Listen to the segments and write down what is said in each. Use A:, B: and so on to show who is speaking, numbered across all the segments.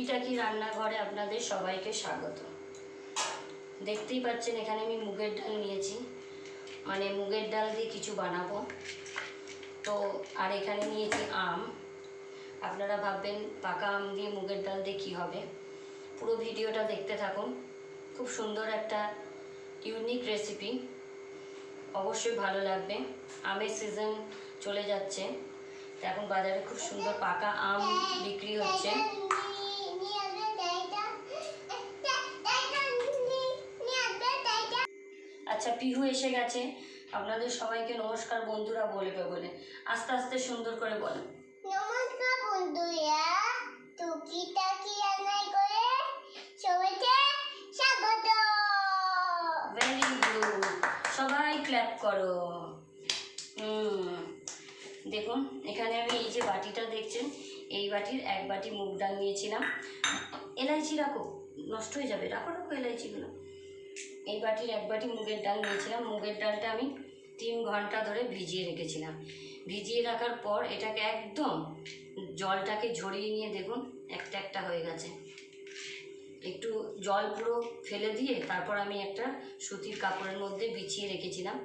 A: টুকিটাকি রান্নাঘরে আপনাদের সবাইকে স্বাগত। দেখতেই পাচ্ছেন, এখানে আমি মুগের ডাল নিয়েছি। মানে মুগের ডাল দিয়ে কিছু বানাবো। তো, আর এখানে নিয়েছি আম। আপনারা ভাববেন, পাকা আম দিয়ে মুগের ডাল দিয়ে কী হবে? পুরো ভিডিওটা দেখতে থাকুন। খুব সুন্দর একটা ইউনিক রেসিপি। অবশ্যই ভালো লাগবে। আমের সিজন চলে যাচ্ছে। এখন বাজারে খুব সুন্দর পাকা আম বিক্রি হচ্ছে। পিহু এসে গেছে। আপনাদের সবাইকে নমস্কার বন্ধুরা বলবে বলে আস্তে আস্তে সুন্দর করে বলেন
B: নমস্কার বন্ধুরা টুকিটাকি রান্নাই করে সবাইকে স্বাগত।
A: ভেরি গুড সবাই ক্ল্যাপ করো। দেখুন এখানে আমি এই যে বাটিটা দেখছেন এই বাটির এক বাটি মুগ ডাল নিয়েছিলাম। এলাইচি রাখো নষ্ট হয়ে যাবে। রাখো রাখো এলাইচিগুলো। এই বাটির এক বাটি মুগের ডাল নিয়েছিলাম। মুগের ডালটা আমি তিন ঘণ্টা ধরে ভিজিয়ে রেখেছিলাম। ভিজিয়ে রাখার পর এটাকে একদম জলটাকে ঝরিয়ে নিয়ে দেখুন, একটা একটা হয়ে গেছে। একটু জল পুরো ফেলে দিয়ে তারপর আমি একটা সুতির কাপড়ের মধ্যে বিছিয়ে রেখেছিলাম।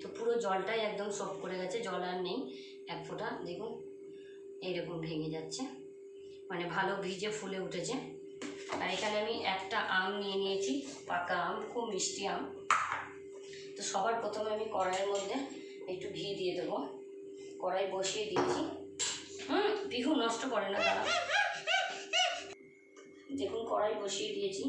A: তো পুরো জলটাই একদম সোপ করে গেছে, জল আর নেই। এক ফোঁটা দেখুন এইরকম ভেঙে যাচ্ছে। মানে ভালো ভিজে ফুলে উঠেছে। আর এখানে আমি একটা আম নিয়ে নিয়েছি, পাকা আম, খুব মিষ্টি আম। তো সবার প্রথমে আমি কড়াইয়ের মধ্যে একটু ঘি দিয়ে দেবো। কড়াই বসিয়ে দিয়েছি। হুম, বিহু নষ্ট করে না দাঁড়া দেখুন, কড়াই বসিয়ে দিয়েছি।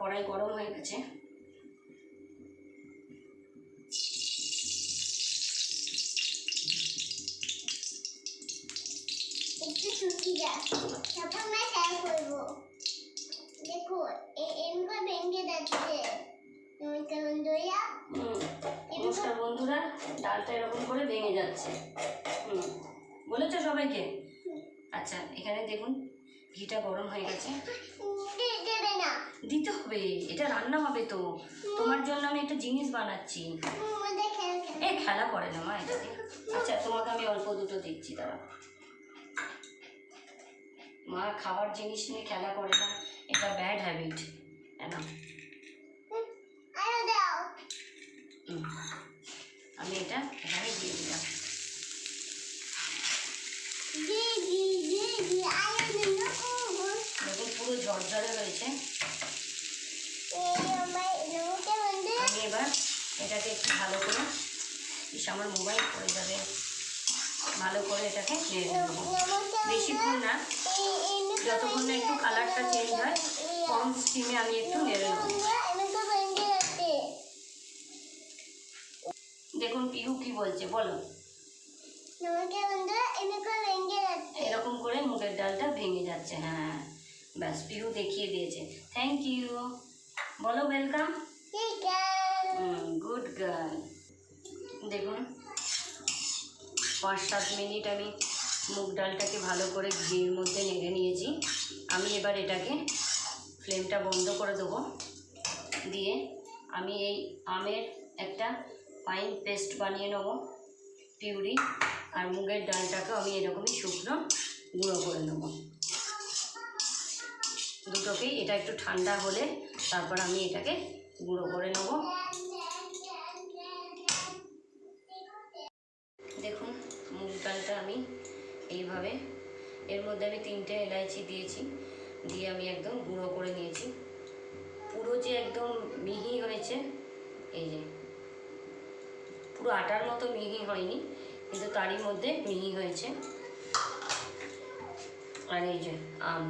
A: কড়াই গরম হয়ে গেছে।
B: একটু টুকি যা তারপর আমরা করব। যাচ্ছে।
A: হুম। বলেছ সবাইকে? আচ্ছা এখানে দেখুন, ঘিটা গরম হয়ে গেছে। দিতে হবে, এটা রান্না হবে তো। তোমার জন্য আমি একটা জিনিস বানাচ্ছি। এ খেলা করে না মা এটাতে আচ্ছা তোমাকে আমি অল্প দুটো দিচ্ছি, দাঁড়া। মা খাবার জিনিস নিয়ে খেলা করে না, এটা ব্যাড হ্যাবিট না
B: আরও দাও
A: হুম। আমি এটা এখানে দিয়ে দিলাম
B: দি দি দি দি আরও দিন
A: দেখুন পুরো ঝরঝরে হয়েছে
B: এই আমার নমস্কার বন্ধু
A: আমি এবার এটাকে একটু ভালো করে ইস আমার মোবাইল পড়ে যাবে ভালো করে এটাকে নেড়ে দেবো বেশিক্ষণ না। যতক্ষণ না একটু কালারটা চেঞ্জ হয় কম স্টিমে আমি একটু নেড়ে নেব। দেখুন পিহু কি বলছে বলো। এরকম করে মুগের ডালটা ভেঙে যাচ্ছে হ্যাঁ। ব্যাস পিহু দেখিয়ে দিয়েছে। থ্যাংক ইউ বলো ওয়েলকাম গুড গার্ল দেখুন। পাঁচ সাত মিনিট আমি মুগ ডালটাকে ভালো করে ঘির মধ্যে নেড়ে নিয়েছি। আমি এবার এটাকে ফ্লেমটা বন্ধ করে দেবো। দিয়ে আমি এই আমের একটা ফাইন পেস্ট বানিয়ে নেব, পিউরি, আর মুগের ডালটাকে আমি এরকমই শুকনো গুঁড়ো করে নেব। দুটোকেই এটা একটু ঠান্ডা হলে তারপর আমি এটাকে গুঁড়ো করে নেব। দেখুন ডালটা আমি এইভাবে, এর মধ্যে আমি তিনটে এলাইচি দিয়েছি, দিয়ে আমি একদম গুঁড়ো করে নিয়েছি। পুরো যে একদম মিহি হয়েছে, এই যে, পুরো আটার মতো মিহি হয়নি, কিন্তু তারই মধ্যে মিহি হয়েছে। আর এই যে আম,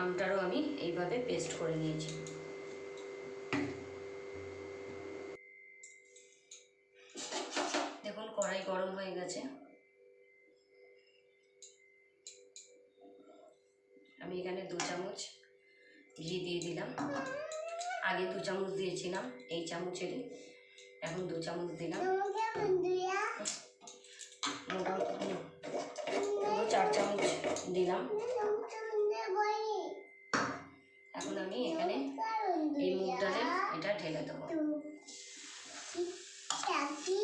A: আমটারও আমি এইভাবে পেস্ট করে নিয়েছি। দেখুন, কড়াই গরম হয়ে গেছে। এখানে দু চামচ ঘি দিয়ে দিলাম। আগে দু চামচ দিয়েছিলাম, এই চামচেরই এখন দু চামচ দিলাম। মোটামুটি চার চামচ দিলাম। এখন আমি এখানে এই মুগ ডালের এটা ঢেলে দেবো।
B: চাকি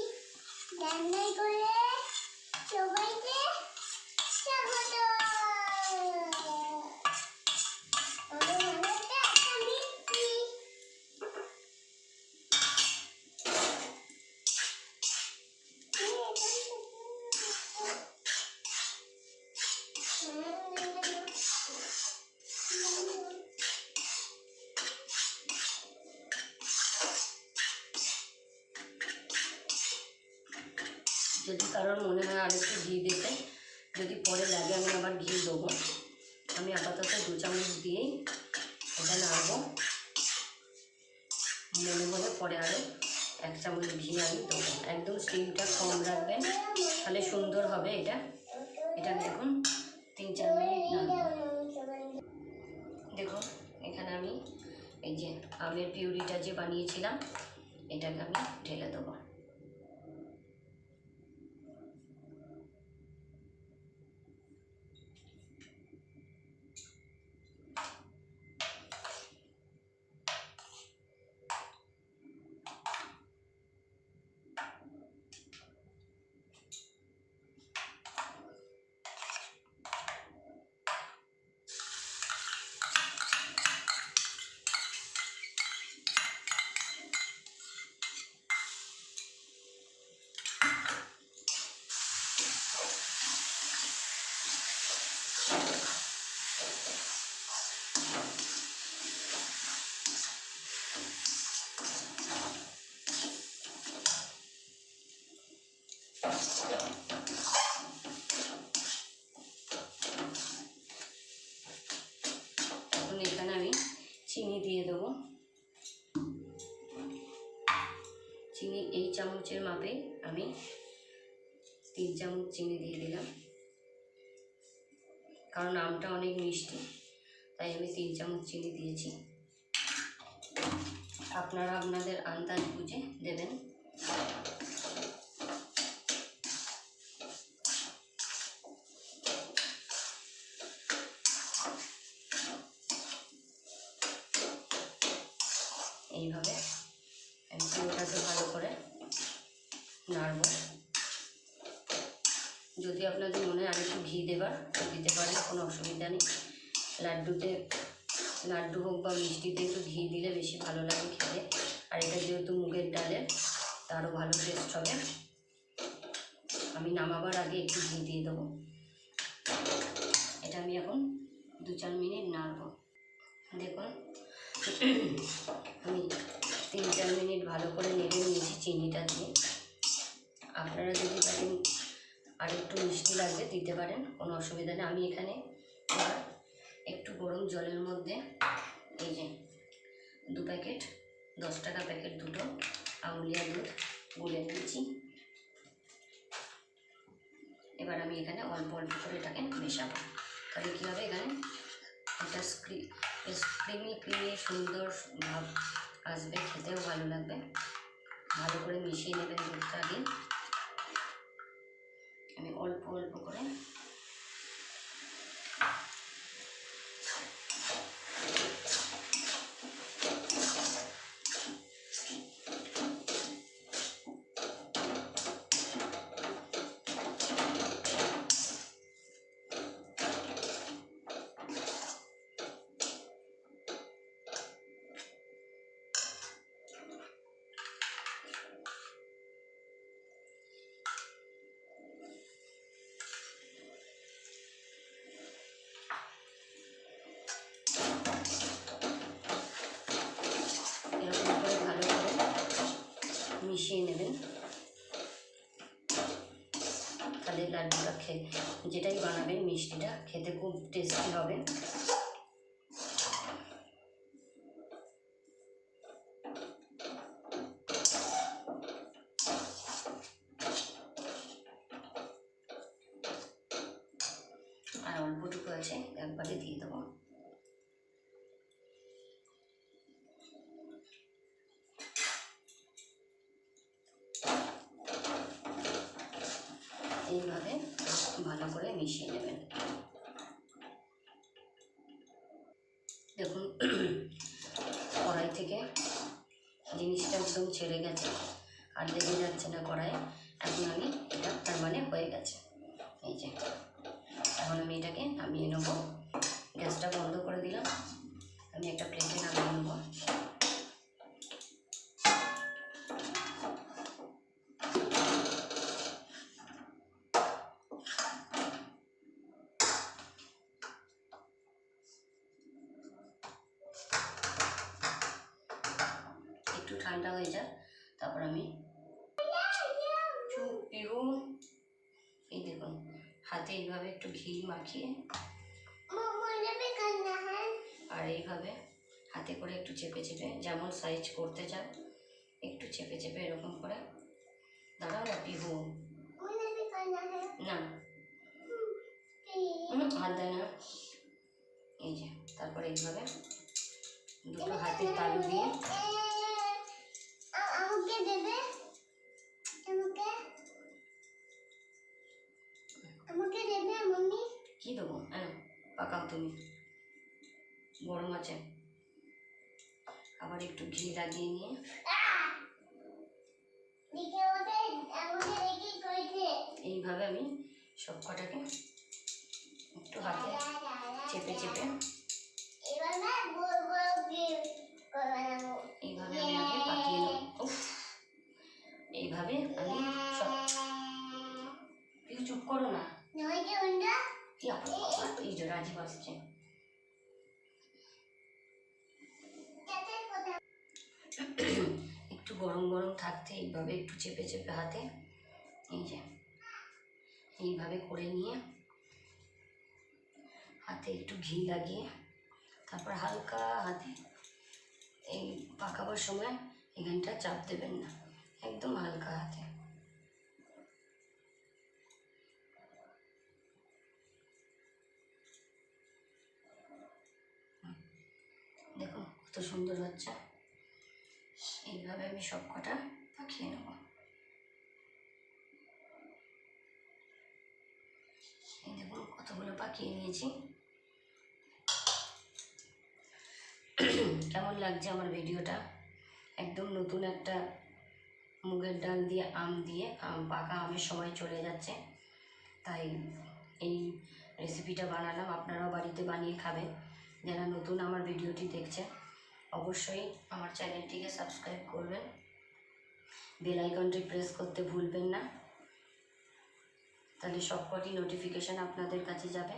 A: যদি কারোর মনে হয় আরেকটু ঘি দিতে, যদি পরে লাগে আমি আবার ঘি দেবো। আমি আপাতত দু চামচ দিয়েই এটা নাড়বো। মনে মনে পরে আরও এক চামচ ঘি আমি দেবো। একদম স্টিমটা কম রাখবেন, তাহলে সুন্দর হবে এটা। এটা দেখুন, তিন চার মিনিট দেখুন, এখানে আমি এই যে আমের পিউরিটা যে বানিয়েছিলাম, এটাকে আমি ঢেলে দেবো এখন এখানে আমি চিনি দিয়ে দেবো চিনি এই চামচের মাপে আমি তিন চামচ চিনি দিয়ে দিলাম। কারণ আমটা অনেক মিষ্টি, তাই আমি তিন চামচ চিনি দিয়েছি। আপনারা আপনাদের আন্দাজ বুঝে দেবেন এইভাবে আমি পুরোটাকে ভালো করে নাড়ব যদি আপনাদের মনে হয় আরেকটু ঘি দেবার তো দিতে পারেন কোনো অসুবিধা নেই লাড্ডুতে লাড্ডু হোক বা মিষ্টিতে একটু ঘি দিলে বেশি ভালো লাগে খেতে। আর এটা যেহেতু মুগের ডালের তারও ভালো টেস্ট হবে। আমি নামাবার আগে একটু ঘি দিয়ে দেবো। এটা আমি এখন দু চার মিনিট নাড়ব। দেখুন, আমি তিন চার মিনিট ভালো করে নেড়ে নিয়েছি চিনিটা দিয়ে। আপনারা যদি পারেন আর একটু মিষ্টি লাগবে, দিতে পারেন, কোনো অসুবিধা নেই। আমি এখানে গরম জলের মধ্যে এই যে দু প্যাকেট, দশ টাকা প্যাকেট দুটো আঙুলিয়া দুধ গুলে নিয়েছি। এবার আমি এখানে অল্প অল্প করে এটাকে মেশাবো। তাহলে কী হবে এখানে? এটা স্ক্রি ক্রিমি ক্রিমি সুন্দর ভাব আসবে, খেতেও ভালো লাগবে। ভালো করে মিশিয়ে নেবেন দুধটা আগে। আমি অল্প অল্প করে যেটাই বানাবেন মিষ্টিটা খেতে খুব টেস্টি হবে। আর অল্পটুকু আছে একবারে দিয়ে দেবো এইভাবে ভালো করে মিশিয়ে নেবেন দেখুন কড়াই থেকে জিনিসটা একদম ছেড়ে গেছে। আর দেখে যাচ্ছে না কড়াই এখন আমি এটা তার মানে হয়ে গেছে। এই যে, এখন আমি এটাকে নামিয়ে নেব। গ্যাসটা বন্ধ করে দিলাম। আমি একটা প্লেটে নামিয়ে নেব একটু ঠান্ডা হয়ে যায় তারপর আমি পিহু এই দেখুন, হাতে এইভাবে একটু ঘি মাখিয়ে আর এইভাবে হাতে করে একটু চেপে চেপে, যেমন সাইজ করতে চান একটু চেপে চেপে এরকম করে। দাঁড়াও না পিহু না। হাত দেয় না। এই যে, তারপরে এইভাবে দুটো হাতে তালু দিয়ে তুমি। গরম আছে আবার একটু ঘি লাগিয়ে নিয়ে। এইভাবে আমি সব কটাকে একটু হাতে চেপে চেপে। এইভাবে আমি আগে পাকিয়ে নেব। এইভাবে আমি সব কিছু চুপ করো না। এই যে একটু গরম গরম থাকতে এইভাবে একটু চেপে চেপে হাতে, এই যে, এইভাবে করে নিয়ে হাতে একটু ঘি লাগিয়ে, তারপর হালকা হাতে এই পাকাবার সময় এখানটা চাপ দেবেন না, একদম হালকা হাতে। সুন্দর হচ্ছে। এইভাবে আমি সব কটা পাকিয়ে নেব। এই দেখুন কতগুলো পাকিয়ে নিয়েছি। কেমন লাগছে আমার ভিডিওটা? একদম নতুন একটা মুগের ডাল দিয়ে, আম দিয়ে, আম, পাকা আমের সময় চলে যাচ্ছে। তাই এই রেসিপিটা বানালাম। আপনারাও বাড়িতে বানিয়ে খাবেন। যারা নতুন আমার ভিডিওটি দেখছে অবশ্যই আমার চ্যানেলটিকে সাবস্ক্রাইব করবেন। বেল আইকনটি প্রেস করতে ভুলবেন না। তাহলে সবকটি নোটিফিকেশান আপনাদের কাছে যাবে।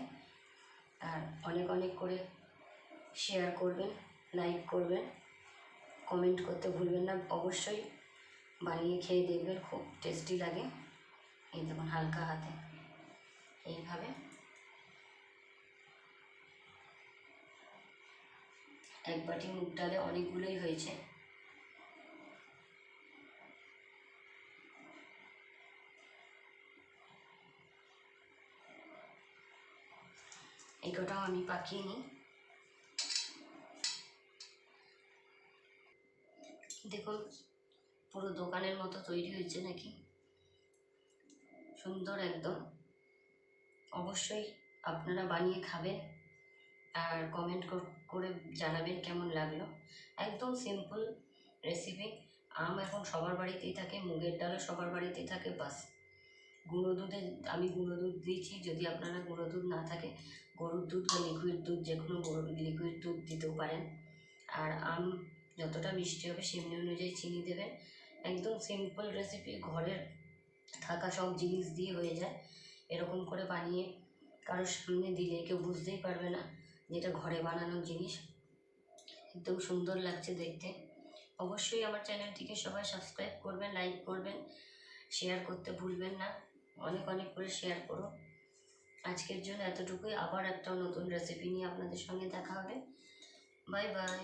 A: আর অনেক অনেক করে শেয়ার করবেন লাইক করবেন কমেন্ট করতে ভুলবেন না। অবশ্যই বানিয়ে খেয়ে দেখবেন, খুব টেস্টি লাগে। এই দেখুন হালকা হাতে। এইভাবে এক বাটি মুগ ডালে অনেকগুলোই হয়েছে। এই আমি পাকিয়ে নিই। দেখুন, পুরো দোকানের মতো তৈরি হয়েছে নাকি? সুন্দর একদম। অবশ্যই আপনারা বানিয়ে খাবেন। আর কমেন্ট করে জানাবেন কেমন লাগল। একদম সিম্পল রেসিপি আম এখন সবার বাড়িতেই থাকে, মুগের ডালও সবার বাড়িতেই থাকে, বাস। গুঁড়ো দুধে আমি গুঁড়ো দুধ দিয়েছি, যদি আপনারা গুঁড়ো দুধ না থাকে, গরুর দুধ বা লিকুইড দুধ, যে কোনো গরু লিকুইড দুধ দিতেও পারেন। আর আম যতটা মিষ্টি হবে সেমনি অনুযায়ী চিনি দেবেন। একদম সিম্পল রেসিপি ঘরের থাকা সব জিনিস দিয়ে হয়ে যায়। এরকম করে বানিয়ে কারোর সামনে দিলে কেউ বুঝতেই পারবে না। যেটা ঘরে বানানোর জিনিস। একদম সুন্দর লাগছে দেখতে। অবশ্যই আমার চ্যানেলটিকে সবাই সাবস্ক্রাইব করবেন লাইক করবেন শেয়ার করতে ভুলবেন না। অনেক অনেক করে শেয়ার করো। আজকের জন্য এতটুকুই। আবার একটা নতুন রেসিপি নিয়ে আপনাদের সঙ্গে দেখা হবে। Bye bye